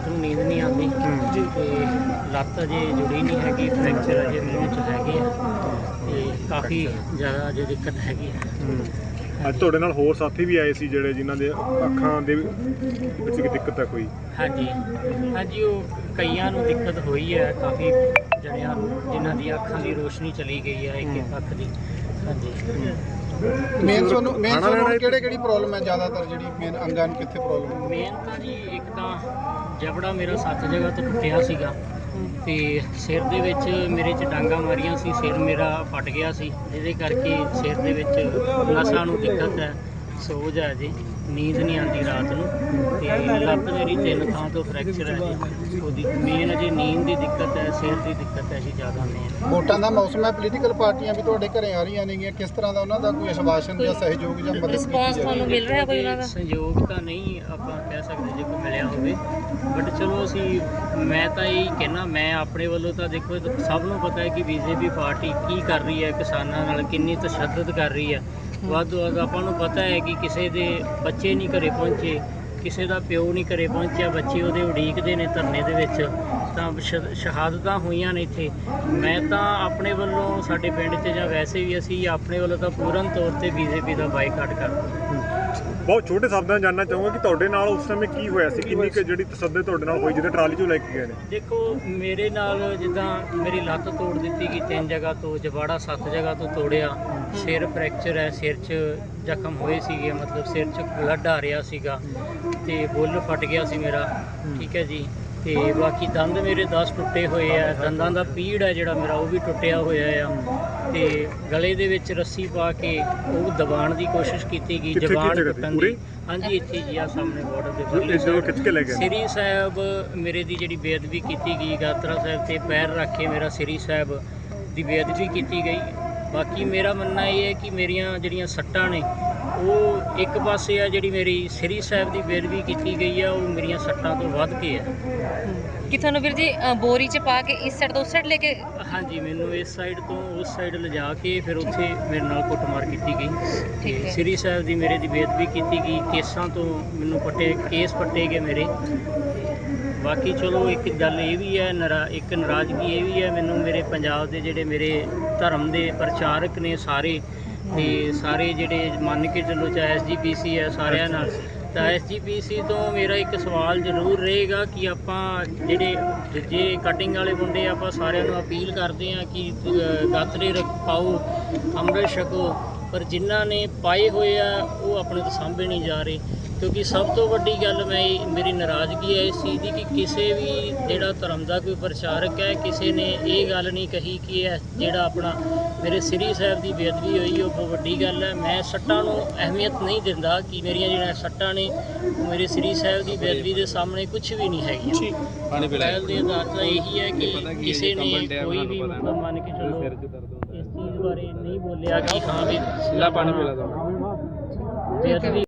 ਰਾਤ ਨੂੰ ਨੀਂਦ ਨਹੀਂ ਆਉਂਦੀ। ਤੇ ਲੱਤ ਅਜੇ ਜੁੜੀ ਨਹੀਂ ਹੈਗੀ ਫ੍ਰੈਕਚਰ ਅਜੇ ਮੂੰਹ 'ਚ ਹੈਗੇ ਆ। ਤੇ ਕਾਫੀ ਜ਼ਿਆਦਾ ਅਜੇ ਦਿੱਕਤ ਹੈਗੀ ਆ। ਅੱਜ ਤੁਹਾਡੇ ਨਾਲ ਹੋਰ ਸਾਥੀ ਵੀ ਆਏ ਸੀ ਜਿਹੜੇ ਜਿਨ੍ਹਾਂ ਦੇ ਅੱਖਾਂ ਦੇ ਵਿੱਚ ਕੋਈ ਦਿੱਕਤ ਹੈ ਕੋਈ? ਹਾਂਜੀ। ਹਾਂਜੀ ਉਹ ਕਈਆਂ ਨੂੰ ਦਿੱਕਤ ਹੋਈ ਹੈ ਕਾਫੀ ਜਣਿਆਂ ਨੂੰ ਜਿਨ੍ਹਾਂ ਦੀ ਅੱਖਾਂ ਦੀ ਰੋਸ਼ਨੀ ਚਲੀ ਗਈ ਹੈ ਇੱਕ ਇੱਕ ਅੱਖ ਦੀ। ਹਾਂਜੀ। ਮੇਨ ਤੁਹਾਨੂੰ ਮੇਨ ਤੁਹਾਨੂੰ ਹੈ? ਕਿਹੜੇ ਕਿਹੜੀ ਪ੍ਰੋਬਲਮ ਹੈ ਜ਼ਿਆਦਾਤਰ ਜਿਹੜੀ ਮੇਨ ਅੰਗਾਂ ਨੂੰ ਕਿੱਥੇ ਪ੍ਰੋਬਲਮ ਮੇਨ ਤਾਂ ਜੀ ਇੱਕ ਤਾਂ ਜਬੜਾ ਮੇਰਾ ਸੱਤ ਜਗ੍ਹਾ ਤੋਂ ਟੁੱਟਿਆ ਸੀਗਾ ਤੇ ਸਿਰ ਦੇ ਵਿੱਚ ਮੇਰੇ ਚ ਡਾਂਗਾ ਮਾਰੀਆਂ ਸੀ ਸਿਰ ਮੇਰਾ ਫਟ ਗਿਆ ਸੀ। ਜਿਹਦੇ ਕਰਕੇ ਸਿਰ ਦੇ ਵਿੱਚ ਨਸਾਂ ਨੂੰ ਦਿੱਕਤ ਹੈ। ਸੋਜ ਹੈ ਜੀ ਨੀਂਦ ਨਹੀਂ ਆਉਂਦੀ ਰਾਤ ਨੂੰ ਤੇ ਲੱਤ ਮੇਰੀ ਤਿੰਨ ਥਾਂ ਤੋਂ ਫ੍ਰੈਕਚਰ ਹੈ ਜੀ ਉਹਦੀ ਮੇਨ ਅਜੇ ਨੀਂਦ ਦੀ ਦਿੱਕਤ ਹੈ ਸਿਰ ਦੀ ਦਿੱਕਤ ਹੈ ਜੀ ਜ਼ਿਆਦਾ ਮੇਨ ਵੋਟਾਂ ਦਾ ਮੌਸਮ ਹੈ ਪੋਲੀਟੀਕਲ ਪਾਰਟੀਆਂ ਵੀ ਤੁਹਾਡੇ ਘਰੇ ਆ ਰਹੀਆਂ ਨੇਗੀਆਂ ਕਿਸ ਤਰ੍ਹਾਂ ਦਾ ਉਹਨਾਂ ਦਾ ਕੋਈ ਆਸ਼ਵਾਸਨ ਜਾਂ ਸਹਿਯੋਗ ਜਾਂ ਮਦਦ ਰਿਸਪੌਂਸ ਤੁਹਾਨੂੰ ਮਿਲ ਰਿਹਾ ਕੋਈ ਉਹਨਾਂ ਦਾ? ਸੰਯੋਗ ਤਾਂ ਨਹੀਂ ਆਪਾਂ ਕਹਿ ਸਕਦੇ ਜੇ ਕੋਈ ਮਿਲਿਆ ਹੋਵੇ ਬਟ ਚਲੋ ਅਸੀਂ ਮੈਂ ਤਾਂ ਇਹ ਕਹਿਣਾ ਮੈਂ ਆਪਣੇ ਵੱਲੋਂ ਤਾਂ ਦੇਖੋ ਸਭ ਨੂੰ ਪਤਾ ਹੈ ਕਿ ਬੀਜੇਪੀ ਪਾਰਟੀ ਕੀ ਕਰ ਰਹੀ ਹੈ ਕਿਸਾਨਾਂ ਨਾਲ ਕਿੰਨੀ ਤਸ਼ੱਦਦ ਕਰ ਰਹੀ ਹੈ। ਵੱਧ ਤੋਂ ਵੱਧ ਆਪਾਂ ਨੂੰ ਪਤਾ ਹੈ ਕਿ ਕਿਸੇ ਦੇ ਬੱਚੇ ਨਹੀਂ ਘਰੇ ਪਹੁੰਚੇ, ਕਿਸੇ ਦਾ ਪਿਓ ਨਹੀਂ ਘਰੇ ਪਹੁੰਚਿਆ, ਬੱਚੇ ਉਹਦੇ ਉਡੀਕਦੇ ਨੇ ਧਰਨੇ ਦੇ ਵਿੱਚ। ਤਾਂ ਸ਼ਹਾਦਤਾਂ ਹੋਈਆਂ ਨੇ ਇੱਥੇ। ਮੈਂ ਤਾਂ ਆਪਣੇ ਵੱਲੋਂ ਸਾਡੇ ਪਿੰਡ 'ਚ ਜਾਂ ਵੈਸੇ ਵੀ ਅਸੀਂ ਆਪਣੇ ਵੱਲੋਂ ਤਾਂ ਪੂਰਨ ਤੌਰ ਤੇ ਬੀਜੇਪੀ ਦਾ ਬਾਈਕਾਟ ਕਰਦੇ ਬਹੁਤ ਛੋਟੇ ਸ਼ਬਦਾਂ 'ਚ ਜਾਨਣਾ ਚਾਹੂੰਗਾ ਕਿ ਤੁਹਾਡੇ ਨਾਲ ਉਸ ਸਮੇਂ ਕੀ ਹੋਇਆ ਸੀ? ਕਿੰਨੀ ਕੁ ਜਿਹੜੀ ਤਸੱਦੇ ਤੁਹਾਡੇ ਨਾਲ ਹੋਈ ਜਿਹਦੇ ਟਰਾਲੀ 'ਚੋਂ ਲੈ ਕੇ ਗਏ ਨੇ? ਦੇਖੋ ਮੇਰੇ ਨਾਲ ਜਿੱਦਾਂ ਮੇਰੀ ਲੱਤ ਤੋੜ ਦਿੱਤੀ ਗਈ ਤਿੰਨ ਜਗ੍ਹਾ ਤੋਂ ਜਵਾੜਾ ਸੱਤ ਜਗ੍ਹਾ ਤੋਂ ਤੋੜਿਆ। ਸਿਰ ਫ੍ਰੈਕਚਰ ਹੈ ਸਿਰ 'ਚ ਜ਼ਖਮ ਹੋਏ ਸੀਗੇ ਮਤਲਬ ਸਿਰ 'ਚ ਬਲੱਡ ਆ ਰਿਹਾ ਸੀਗਾ ਤੇ ਬੁੱਲ ਫਟ ਗਿਆ ਸੀ ਮੇਰਾ। ਠੀਕ ਹੈ ਜੀ। ਤੇ ਬਾਕੀ ਦੰਦ ਮੇਰੇ 10 ਟੁੱਟੇ ਹੋਏ ਆ ਦੰਦਾਂ ਦਾ ਪੀੜ ਹੈ ਜਿਹੜਾ ਮੇਰਾ ਉਹ ਵੀ ਟੁੱਟਿਆ ਹੋਇਆ ਆ ਤੇ ਗਲੇ ਦੇ ਵਿੱਚ ਰੱਸੀ ਪਾ ਕੇ ਉਹ ਦਬਾਉਣ ਦੀ ਕੋਸ਼ਿਸ਼ ਕੀਤੀ ਗਈ ਕਿੱਥੇ- ਜ਼ਬਾਨ ਕਿੱਥੇ ਟੁੱਟਣ ਪੂਰੀ? ਦੀ ਹਾਂਜੀ ਇੱਥੇ ਜੀ ਆ ਸਾਹਮਣੇ ਬਾਰਡਰ ਦੇ ਇਹ ਪਰਲੀ ਜਦੋਂ। ਖਿੱਚ ਕੇ ਲੈ ਗਏ ਨੇ। ਸ੍ਰੀ ਸਾਹਿਬ ਮੇਰੇ ਦੀ ਜਿਹੜੀ ਬੇਅਦਬੀ ਕੀਤੀ ਗਈ ਗਾਤਰਾ ਸਾਹਿਬ ਤੇ ਪੈਰ ਰੱਖ ਕੇ ਮੇਰਾ ਸ੍ਰੀ ਸਾਹਿਬ ਦੀ ਬੇਅਦਬੀ ਕੀਤੀ ਗਈ ਬਾਕੀ ਮੇਰਾ ਮੰਨਣਾ ਇਹ ਹੈ ਕਿ ਮੇਰੀਆਂ ਜਿਹੜੀਆਂ ਸੱਟਾਂ ਨੇ ਉਹ ਇੱਕ ਪਾਸੇ ਆ ਜਿਹੜੀ ਮੇਰੀ ਸ੍ਰੀ ਸਾਹਿਬ ਦੀ ਬੇਅਦਬੀ ਕੀਤੀ ਗਈ ਆ ਉਹ ਮੇਰੀਆਂ ਸੱਟਾਂ ਤੋਂ ਵੱਧ ਕੇ ਆ। ਕਿ ਤੁਹਾਨੂੰ ਵੀਰ ਜੀ ਅ, ਬੋਰੀ ਚ ਪਾ ਕੇ ਇਸ ਸਾਈਡ ਤੋਂ ਉਸ ਸਾਈਡ ਲੈ ਕੇ ਹਾਂਜੀ ਮੈਨੂੰ ਇਸ ਸਾਈਡ ਤੋਂ ਉਸ ਸਾਈਡ ਲਿਜਾ ਕੇ ਫਿਰ ਉੱਥੇ ਮੇਰੇ ਨਾਲ ਕੁੱਟਮਾਰ ਕੀਤੀ ਗਈ। ਠੀਕ ਤੇ ਹੈ। ਸ੍ਰੀ ਸਾਹਿਬ ਦੀ ਮੇਰੇ ਦੀ ਬੇਅਦਬੀ ਕੀਤੀ ਗਈ ਕੇਸਾਂ ਤੋਂ ਮੈਨੂੰ ਪੱਟੇ ਕੇਸ ਪੱਟੇ ਗਏ ਮੇਰੇ। ਬਾਕੀ ਚਲੋ ਇੱਕ ਗੱਲ ਇਹ ਵੀ ਹੈ ਨਰਾ ਇੱਕ ਨਾਰਾਜ਼ਗੀ ਇਹ ਵੀ ਹੈ ਮੈਨੂੰ ਮੇਰੇ ਪੰਜਾਬ ਦੇ ਜਿਹੜੇ ਮੇਰੇ ਧਰਮ ਦੇ ਪ੍ਰਚਾਰਕ ਨੇ ਸਾਰੇ ਤੇ ਸਾਰੇ ਜਿਹੜੇ ਮੰਨ ਕੇ ਚੱਲੋ ਚਾਹੇ ਐਸਜੀਪੀਸੀ ਹੈ ਸਾਰਿਆਂ ਨਾਲ ਤਾਂ ਐਸਜੀਪੀਸੀ ਤੋਂ ਮੇਰਾ ਇੱਕ ਸਵਾਲ ਜ਼ਰੂਰ ਰਹੇਗਾ ਕਿ ਆਪਾਂ ਜਿਹੜੇ ਦੂਜੇ ਕਟਿੰਗ ਵਾਲੇ ਮੁੰਡੇ ਆਪਾਂ ਸਾਰਿਆਂ ਨੂੰ ਅਪੀਲ ਕਰਦੇ ਆ ਕਿ ਅ, ਗਾਤਰੇ ਰੱਖ ਪਾਓ ਅੰਮ੍ਰਿਤ ਛਕੋ ਪਰ ਜਿਨ੍ਹਾਂ ਨੇ ਪਾਏ ਹੋਏ ਆ ਉਹ ਆਪਣੇ ਤੋਂ ਸਾਂਭੇ ਨਹੀਂ ਜਾ ਰਹੇ। ਕਿਉਂਕਿ ਸਭ ਤੋਂ ਵੱਡੀ ਗੱਲ ਮੈਂ ਇਹ- ਮੇਰੀ ਨਾਰਾਜ਼ਗੀ ਹੈ ਇਸ ਚੀਜ਼ ਦੀ ਕਿ ਕਿਸੇ ਵੀ ਜਿਹੜਾ ਧਰਮ ਦਾ ਕੋਈ ਪ੍ਰਚਾਰਕ ਹੈ ਕਿਸੇ ਨੇ ਇਹ ਗੱਲ ਨਹੀਂ ਕਹੀ ਕਿ ਇਹ ਜਿਹੜਾ ਆਪਣਾ ਮੇਰੇ ਸ੍ਰੀ ਸਾਹਿਬ ਦੀ ਬੇਅਦਬੀ ਹੋਈ ਉਹ ਬਹੁਤ ਵੱਡੀ ਗੱਲ ਹੈ। ਮੈਂ ਸੱਟਾਂ ਨੂੰ ਅਹਿਮੀਅਤ ਨਹੀਂ ਦਿੰਦਾ ਕਿ ਮੇਰੀਆਂ ਜਿਹੜੀਆਂ ਸੱਟਾਂ ਨੇ ਉਹ ਮੇਰੇ ਸ੍ਰੀ ਸਾਹਿਬ ਦੀ ਬੇਅਦਬੀ ਦੇ ਸਾਹਮਣੇ ਕੁਝ ਵੀ ਨਹੀਂ ਹੈਗੀਆਂ। ਪਾਣੀ ਪਹਿਲ ਦੇ ਆਧਾਰ ਤਾਂ ਇਹੀ ਹੈ ਕਿ ਕਿਸੇ ਨੇ ਕੋਈ ਵੀ ਮਤਲਬ ਮੰਨ ਕੇ ਚੱਲੋ ਇਸ ਚੀਜ਼ ਬਾਰੇ ਨਹੀਂ ਬੋਲਿਆ ਕਿ ਹਾਂ ਵੀ ਲਾ ਪਾਣੀ ਪਿਲਾ ਦੋ ਬੇਅਦਬੀ